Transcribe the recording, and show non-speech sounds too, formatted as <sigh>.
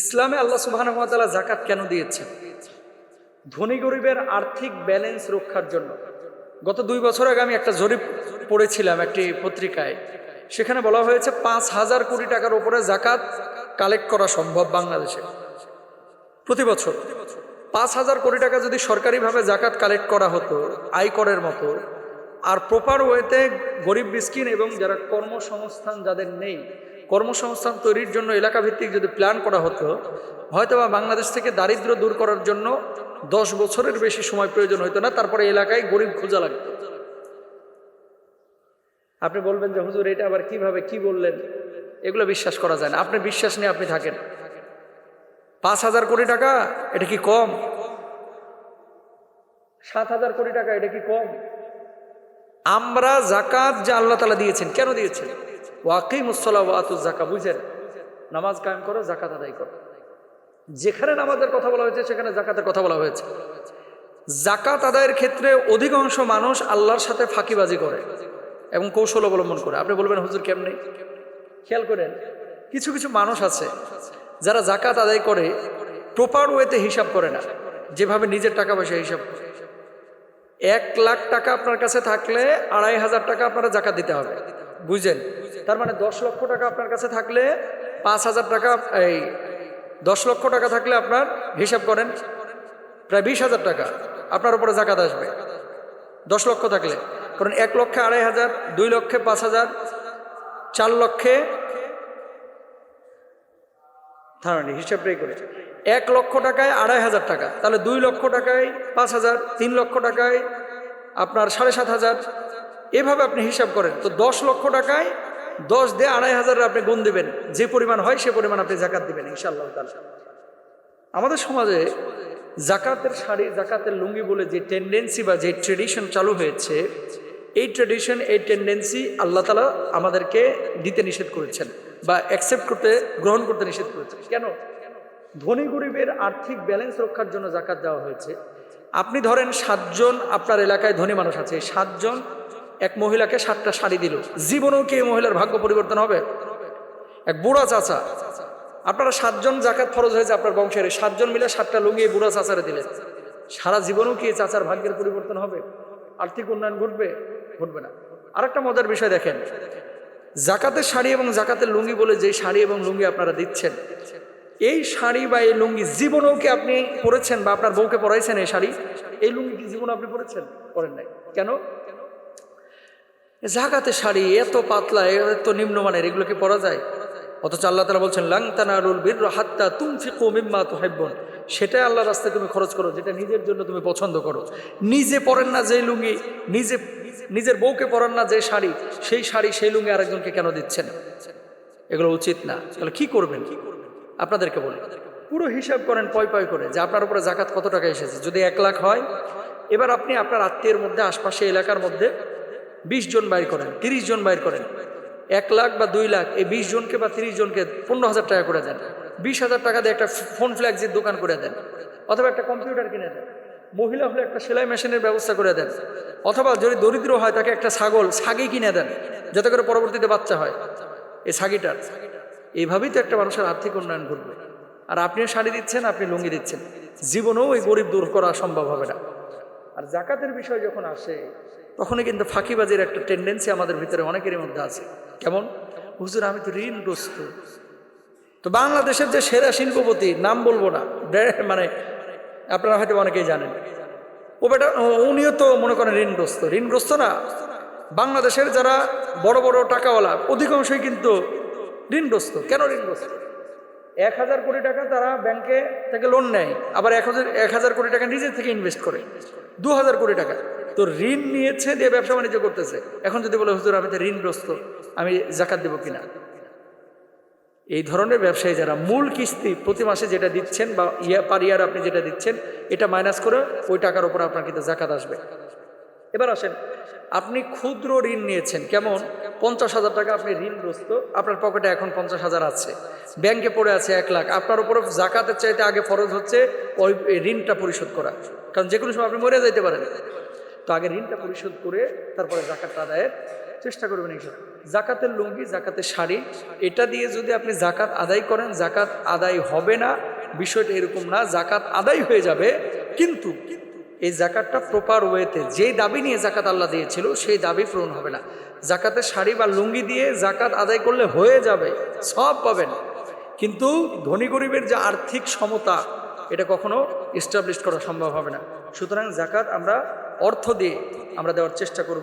ইসলামে আল্লাহ সুবাহানুয়াতালা জাকাত কেন দিয়েছেন? ধনী গরিবের আর্থিক ব্যালেন্স রক্ষার জন্য। গত দুই বছর আগে আমি একটা জরিপ পড়েছিলাম একটি পত্রিকায়। সেখানে বলা হয়েছে, পাঁচ হাজার কোটি টাকার উপরে জাকাত কালেক্ট করা সম্ভব বাংলাদেশে। প্রতি বছর পাঁচ হাজার কোটি টাকা যদি সরকারিভাবে জাকাত কালেক্ট করা হতো আয় করের মতো, আর প্রপার ওয়েতে গরিব মিসকিন এবং যারা কর্মসংস্থান যাদের নেই কর্মসংস্থান তৈরির জন্য এলাকা ভিত্তিক যদি প্ল্যান করা হতো হয়তো বা বাংলাদেশ থেকে দারিদ্র্য দূর করার জন্য দশ বছরের বেশি সময় প্রয়োজন হতো না, তারপরে এলাকায় গরিব খোঁজা লাগতো। আপনি বলবেন যে, হুজুর, এটা আবার কীভাবে, কি বললেন? এগুলো বিশ্বাস করা যায় না। আপনি বিশ্বাস নিয়ে আপনি থাকেন। পাঁচ হাজার কোটি টাকা, এটা কি কম? সাত হাজার কোটি টাকা, এটা কি কম? আমরা জাকাত যা আল্লাহ তালা দিয়েছেন, কেন দিয়েছেন? ওয়াকিম উসলা ওয়াতুজ জাকা বুঝেন? নামাজ কায়েম করো জাকাত আদায় করো। যেখানে নামাজের কথা বলা হয়েছে, সেখানে জাকাতের কথা বলা হয়েছে। জাকাত আদায়ের ক্ষেত্রে অধিকাংশ মানুষ আল্লাহর সাথে ফাঁকিবাজি করে এবং কৌশল অবলম্বন করে। আপনি বলবেন, হুজুর, কেমনে? খেয়াল করেন, কিছু কিছু মানুষ আছে যারা জাকাত আদায় করে প্রপার ওয়েতে হিসাব করে না, যেভাবে নিজের টাকা পয়সা হিসাব করে। এক লাখ টাকা আপনার কাছে থাকলে আড়াই হাজার টাকা আপনারা জাকাত দিতে হবে বুঝলেন তার মানে দশ লক্ষ টাকা আপনার কাছে থাকলে পাঁচ হাজার টাকা, এই দশ লক্ষ টাকা থাকলে আপনার হিসাব করেন, প্রায় বিশ হাজার টাকা আপনার উপরে জাকাত আসবে। দশ লক্ষ থাকলে, কারণ এক লক্ষে আড়াই হাজার, দুই লক্ষে পাঁচ হাজার, চার লক্ষে ধারণী হিসাবটাই করে এক লক্ষ টাকায় আড়াই হাজার টাকা, তাহলে দুই লক্ষ টাকায় পাঁচ হাজার, তিন লক্ষ টাকায় আপনার সাড়ে সাত হাজার, এভাবে আপনি হিসাব করেন। তো দশ লক্ষ টাকায় দশ দিয়ে আড়াই হাজার আপনি গুণ দেবেন। যে পরিমাণ হয় সে পরিমাণ আপনি জাকাত দেবেন, ইনশাআল্লাহ তাআলা। আমাদের সমাজে জাকাতের শাড়ি, জাকাতের লুঙ্গি বলে যে টেন্ডেন্সি বা যে ট্রেডিশন চালু হয়েছে, এই ট্রেডিশন এই টেন্ডেন্সি আল্লাহ তালা আমাদেরকে দিতে নিষেধ করেছেন বা অ্যাকসেপ্ট করতে, গ্রহণ করতে নিষেধ করেছেন। কেন? ধনী গরিবের আর্থিক ব্যালেন্স রক্ষার জন্য জাকাত দেওয়া হয়েছে। আপনি ধরেন সাতজন আপনার এলাকায় ধনী মানুষ আছে, সাতজন এক মহিলাকে সাতটা শাড়ি দিল। জীবনেও কি এই মহিলার ভাগ্য পরিবর্তন হবে? এক বুড়া চাচা। আপনারা সাতজন জাকাত ফরজ হয়েছে আপনার বংশের। সাতজন মিলে সাতটা লুঙ্গি বুড়া চাচারে দিলেন। সারা জীবনেও কি চাচার ভাগ্যের পরিবর্তন হবে? আর্থিক উন্নয়ন ঘটবে? ঘটবে না। আরেকটা মজার বিষয় দেখেন। জাকাতের শাড়ি এবং জাকাতের লুঙ্গি বলে যে শাড়ি এবং লুঙ্গি আপনারা দিচ্ছেন, এই শাড়ি বা এই লুঙ্গি জীবনেও কি আপনি পরেছেন বা আপনার বউকে পরাইছেন এই শাড়ি? এই লুঙ্গি কি জীবনে আপনি পরেছেন? পরেন নাই। কেন? জাকাতের শাড়ি এত পাতলা, এত নিম্নমানের এগুলো কি পরা যায়। অথচ আল্লাহ তালা বলছেন লাংতানারুল বীর হাত্তা তুম ফিকো মিম্মা তো হাইবন সেটাই আল্লাহ রাস্তায় তুমি খরচ করো, যেটা নিজের জন্য তুমি পছন্দ করো। নিজে পরেন না যে লুঙ্গি, নিজে, নিজের বউকে পরান না যে শাড়ি, সেই শাড়ি সেই লুঙ্গি আরেকজনকে কেন দিচ্ছেন? এগুলো উচিত না। তাহলে কি করবেন? কী করবেন আপনাদেরকে বলি, পুরো হিসাব করেন পয় পয় করে যে আপনার উপরে জাকাত কত টাকা এসেছে। যদি এক লাখ হয়, এবার আপনি আপনার আত্মীয়ের মধ্যে আশপাশে এলাকার মধ্যে বিশ জন বাইর করেন, তিরিশ জন বাইর করেন। এক লাখ বা দুই লাখ, এই বিশ জনকে বা তিরিশ জনকে পনেরো হাজার টাকা করে দেন। বিশ হাজার টাকা দিয়ে একটা ফোন ফ্ল্যাক্সির দোকান করে দেন, অথবা একটা কম্পিউটার কিনে দেন। মহিলা হলে একটা সেলাই মেশিনের ব্যবস্থা করে দেন, অথবা যদি দরিদ্র হয় তাকে একটা ছাগল, ছাগি কিনে দেন, যাতে করে পরবর্তীতে বাচ্চা হয়। এই ছাগিটার, এইভাবেই তো একটা মানুষের আর্থিক উন্নয়ন ঘটবে। আর আপনিও শাড়ি দিচ্ছেন, আপনি লুঙ্গি দিচ্ছেন। জীবনেও ওই গরিব দূর করা সম্ভব হবে না। আর জাকাতের বিষয় যখন আসে তখনই কিন্তু ফাঁকিবাজির একটা টেন্ডেন্সি আমাদের ভিতরে অনেকেরই মধ্যে আছে। কেমন? হুজুর, আমি তো ঋণগ্রস্ত। তো বাংলাদেশের যে সেরা শিল্পপতি, নাম বলব না। <laughs> মানে আপনারা হয়তো অনেকেই জানেন। ও বেটা উনিও তো মনে করেন ঋণগ্রস্ত। ঋণগ্রস্ত না। বাংলাদেশের যারা বড় বড় টাকাওয়ালা, অধিকাংশই কিন্তু ঋণগ্রস্ত। কেন ঋণগ্রস্ত? এক হাজার কোটি টাকা তারা ব্যাংকে থেকে লোন নেয়, আবার এক হাজার এক হাজার কোটি টাকা নিজের থেকে ইনভেস্ট করে। দু হাজার কোটি টাকা। তো ঋণ নিয়েছে দিয়ে ব্যবসা বাণিজ্য করতেছে। এখন যদি বলে, হুজুর, আমি তো ঋণগ্রস্ত, আমি জাকাত দেবো কিনা? এই ধরনের ব্যবসায়ী যারা মূল কিস্তি প্রতি মাসে যেটা দিচ্ছেন বা ইয়া পার ইয়ার আপনি যেটা দিচ্ছেন, এটা মাইনাস করে ওই টাকার উপর আপনার কিন্তু জাকাত আসবে। এবার আসেন, আপনি ক্ষুদ্র ঋণ নিয়েছেন, কেমন? পঞ্চাশ হাজার টাকা আপনি ঋণগ্রস্ত, আপনার পকেটে এখন পঞ্চাশ হাজার আছে। ব্যাংকে পড়ে আছে এক লাখ, আপনার উপর জাকাতের চাইতে আগে ফরজ হচ্ছে ওই ঋণটা পরিশোধ করা। কারণ যে কোনো সময় আপনি মরে যাইতে পারেন। তো আগে ঋণটা পরিশোধ করে তারপরে জাকাতটা আদায়ের চেষ্টা করবেন এইসব জাকাতের লুঙ্গি, জাকাতের শাড়ি, এটা দিয়ে যদি আপনি জাকাত আদায় করেন, জাকাত আদায় হবে না, বিষয়টা এরকম না, জাকাত আদায় হয়ে যাবে, কিন্তু এই জাকাতটা প্রপার ওয়েতে যেই দাবি নিয়ে জাকাত আল্লাহ দিয়েছিল, সেই দাবি পূরণ হবে না। জাকাতের শাড়ি বা লুঙ্গি দিয়ে জাকাত আদায় করলে হয়ে যাবে, সব পাবেন। কিন্তু ধনী গরিবের যে আর্থিক সমতা, এটা কখনো এস্টাবলিশ করা সম্ভব হবে না। সুতরাং জাকাত আমরা অর্থ দিয়ে আমরা দেওয়ার চেষ্টা করব।